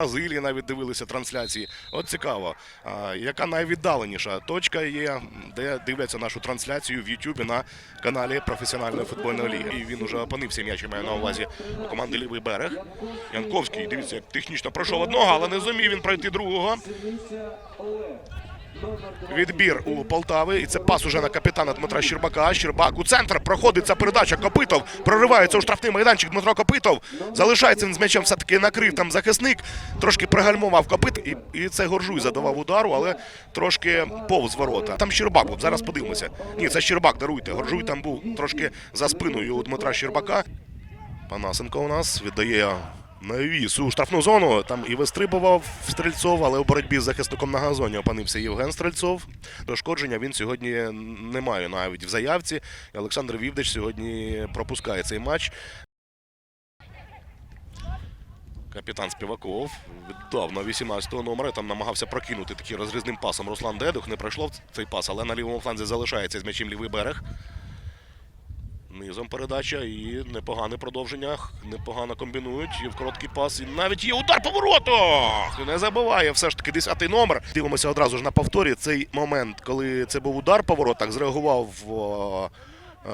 Бразилії навіть дивилися трансляції. От цікаво, яка найвіддаленіша точка є, де дивляться нашу трансляцію в Ютубі на каналі професіональної футбольної ліги. І він уже опинився м'яч, я маю на увазі у команди Лівий берег. Янковський, дивіться, як технічно пройшов одного, але не зумів він пройти другого. Відбір у Полтави. І це пас уже на капітана Дмитра Щербака. Щербак у центр. Проходить ця передача. Копитов проривається у штрафний майданчик. Дмитро Копитов. Залишається він з м'ячем все-таки накрив там захисник. Трошки пригальмував копит. І, і це Горжуй задавав удару, але трошки повз ворота. Там Щербак. От зараз подивимося. Ні, це Щербак, даруйте. Горжуй там був трошки за спиною у Дмитра Щербака. Панасенко у нас віддає навіс у штрафну зону. Там і вистрибував Стрельцов, але у боротьбі з захисником на газоні опинився Євген Стрельцов. Дошкодження він сьогодні не має навіть в заявці. Олександр Вівдич сьогодні пропускає цей матч. Капітан Співаков віддав на 18-го номера. Там намагався прокинути таким розрізним пасом Руслан Дедух. Не пройшло цей пас, але на лівому фланзі залишається з м'ячем лівий берег. Низом передача і непогане продовження. Непогано комбінують. І в короткий пас. І навіть є удар по воротах. Не забиває все ж таки 10-й номер. Дивимося одразу ж на повторі. Цей момент, коли це був удар по воротах, зреагував.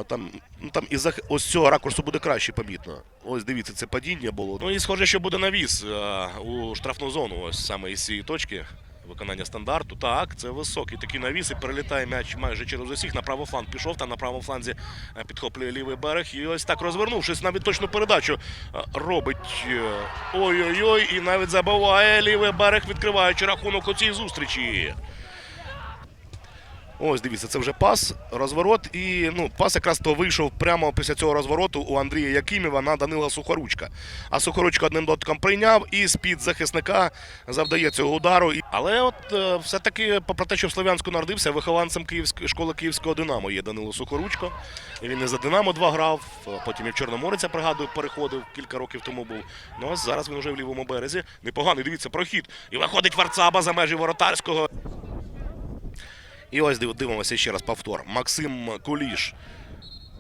Там, ну, там із ось цього ракурсу буде краще помітно. Ось дивіться, це падіння було. Ну і схоже, що буде навіс у штрафну зону. Ось саме із цієї точки. Виконання стандарту. Так, це високий такий навіс і перелітає м'яч майже через усіх. На правий фланг пішов, там на правому фланзі е, підхоплює лівий берег. І ось так розвернувшись, навіть точну передачу е, робить. е, Ой-ой-ой, і навіть забиває лівий берег, відкриваючи рахунок у цій зустрічі. Ось дивіться, це вже пас, розворот. І ну, пас якраз то вийшов прямо після цього розвороту у Андрія Якимєва на Данила Сухоручка. А Сухоручка одним дотиком прийняв і з-під захисника завдає цього удару. Але от е, все-таки, попри те, що в Слов'янську народився, вихованцем Київської школи Київського Динамо є Данило Сухоручко. Він і за Динамо 2 грав, е, потім і в Чорноморець, пригадую, переходив кілька років тому був. Ну ось зараз він вже в лівому березі. Непоганий, дивіться, прохід. І виходить Варцаба за межі воротарського. І ось дивимося ще раз повтор. Максим Куліш.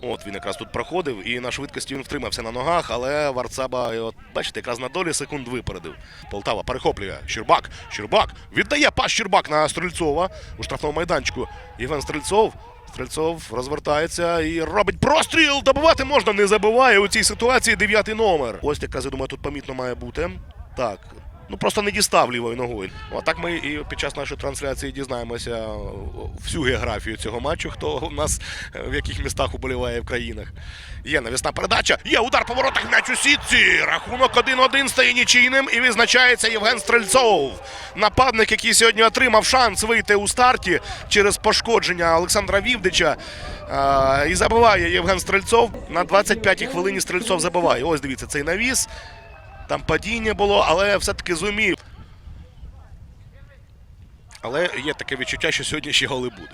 От він якраз тут проходив, і на швидкості він втримався на ногах, але Варцаба, от, бачите, якраз на долі секунд випередив. Полтава перехоплює. Щербак. Щербак. Віддає пас Щербак на Стрельцова у штрафному майданчику. Євген Стрельцов. Стрельцов розвертається і робить простріл. Добивати можна, не забиває у цій ситуації дев'ятий номер. Ось якраз, я думаю, тут помітно має бути. Так. Ну просто не дістав лівою ногою. Отак ми і під час нашої трансляції дізнаємося е, всю географію цього матчу, хто у нас е, в яких містах уболіває в країнах. Є навісна передача, є удар по воротах м'яч у сітці. Рахунок 1-1 стає нічийним і відзначається Євген Стрельцов. Нападник, який сьогодні отримав шанс вийти у старті через пошкодження Олександра Вівдича. Е, І забиває Євген Стрельцов. На 25-й хвилині Стрельцов забиває. Ось дивіться, цей навіс. Там падіння було, але все-таки зумів. Але є таке відчуття, що сьогодні ще голи будуть.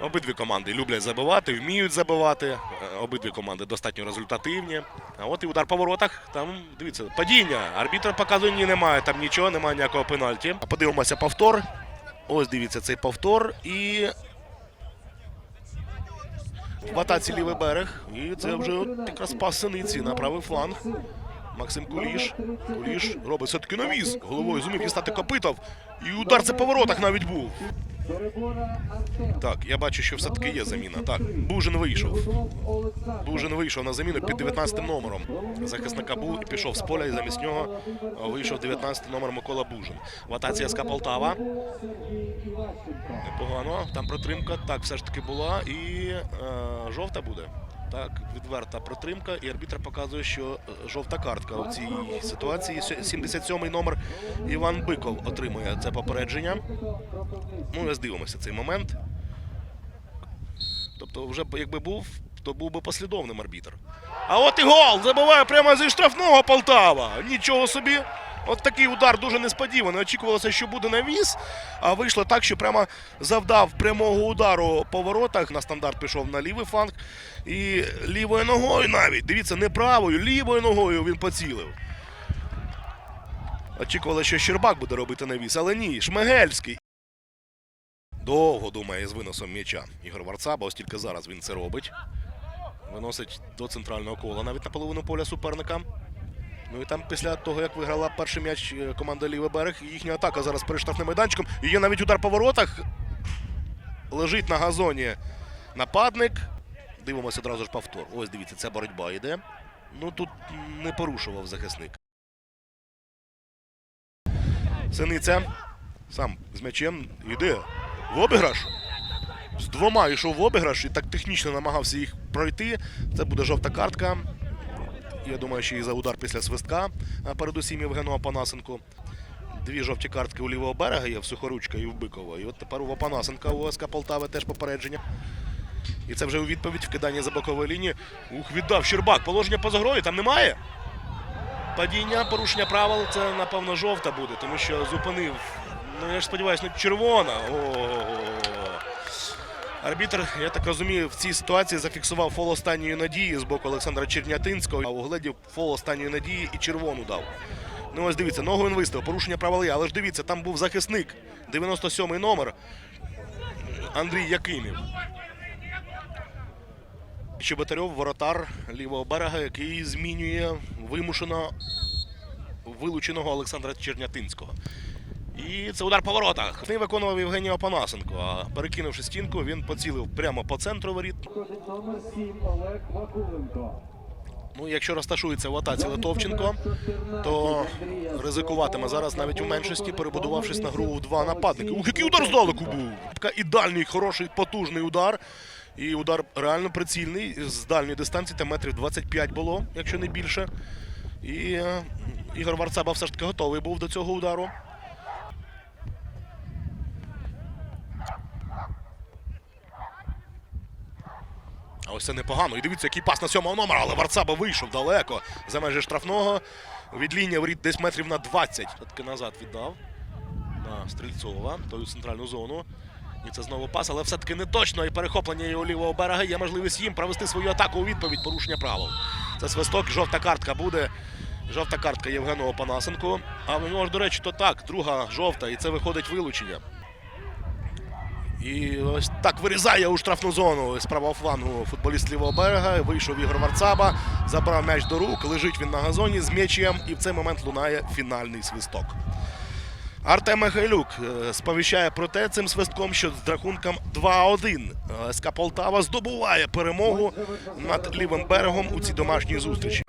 Обидві команди люблять забивати, вміють забивати. Е, Обидві команди достатньо результативні. А от і удар по воротах. Там, дивіться, падіння. Арбітр показує, ні, немає там нічого, немає ніякого пенальті. Подивимося повтор. Ось дивіться цей повтор. І. В атаці лівий берег. І це вже якраз пас синиці на правий фланг. Максим Куліш. Куліш робить все-таки навіс. Головою зумів дістати Копитов. І удар це по воротах навіть був. Так, я бачу, що все-таки є заміна. Так, Бужин вийшов. Бужин вийшов на заміну під 19 номером. Захисника був і пішов з поля, і замість нього вийшов 19 номер Микола Бужин. В атаці СК Полтава. Непогано. Там протримка. Так, все ж таки була. І е, жовта буде. Так, відверта протримка, і арбітр показує, що е, жовта картка у цій ситуації. 77-й номер Іван Биков отримує це попередження. Ну, ось дивимося цей момент. Тобто, вже якби був, то був би послідовним арбітр. А от і гол! Забиває прямо зі штрафного Полтава. Нічого собі. От такий удар дуже несподіваний. Очікувалося, що буде навіс, а вийшло так, що прямо завдав прямого удару по воротах. На стандарт пішов на лівий фланг. І лівою ногою навіть. Дивіться, не правою, лівою ногою він поцілив. Очікували, що Щербак буде робити навіс, але ні, Шмигельський. Довго думає з виносом м'яча Ігор Варцаба, ось тільки зараз він це робить. Виносить до центрального кола навіть на половину поля суперника. Ну і там після того, як виграла перший м'яч е, команда Лівий берег, їхня атака зараз перед штрафним майданчиком. Є навіть удар по воротах. Лежить на газоні нападник. Дивимося одразу ж повтор. Ось дивіться, ця боротьба йде. Ну тут не порушував захисник. Синиця сам з м'ячем йде в обіграш. З двома йшов в обіграш і так технічно намагався їх пройти. Це буде жовта картка. Я думаю, ще і за удар після свистка, передусім Євгену Апанасенку. Дві жовті картки у лівого берега є в Сухоручка і в Бикова. І от тепер у Апанасенка у ОСК Полтави теж попередження. І це вже у відповідь вкидання за бокової лінії. Ух, віддав Щербак. Положення поза грою там немає. Падіння, порушення правил, це напевно жовта буде, тому що зупинив. Ну я ж сподіваюся, ну червона. О-о-о. Арбітр, я так розумію, в цій ситуації зафіксував фол останньої надії з боку Олександра Чернятинського, а угледів фол останньої надії і червону дав. Ну ось дивіться, ногу він виставив, порушення правил є, але ж дивіться, там був захисник, 97-й номер Андрій Якимів. Чеботарьов, воротар лівого берега, який змінює вимушено вилученого Олександра Чернятинського. І це удар по воротах. Не виконував Євгеній Опанасенко. А перекинувши стінку, він поцілив прямо по центру воріт. Номер 7 Олег Вакуленко. Ну, якщо розташується в атаці Литовченко, то ризикуватиме зараз навіть у меншості, перебудувавшись на гру у два нападники. Ух, який удар здалеку був! Ідеальний, хороший, потужний удар. І удар реально прицільний з дальньої дистанції, там метрів 25 було, якщо не більше. І е, Ігор Варцаба все ж таки готовий був до цього удару. Ось це непогано. І дивіться, який пас на сьомого номера, але Варцаба вийшов далеко за межі штрафного. Від лінії воріт десь метрів на 20. Все-таки назад віддав на Стрільцова, тою центральну зону. І це знову пас, але все-таки не точно. І перехоплення його лівого берега є можливість їм провести свою атаку у відповідь порушення правил. Це свисток, жовта картка буде. Жовта картка Євгену Опанасенку. А в нього ж, до речі, то так, друга жовта, і це виходить вилучення. І ось так вирізає у штрафну зону з правого флангу футболіст лівого берега. Вийшов Ігор Варцаба, забрав м'яч до рук, лежить він на газоні з м'ячем, і в цей момент лунає фінальний свисток. Артем Михайлюк е, сповіщає про те цим свистком, що з рахунком 2-1 СК Полтава здобуває перемогу над лівим берегом у цій домашній зустрічі.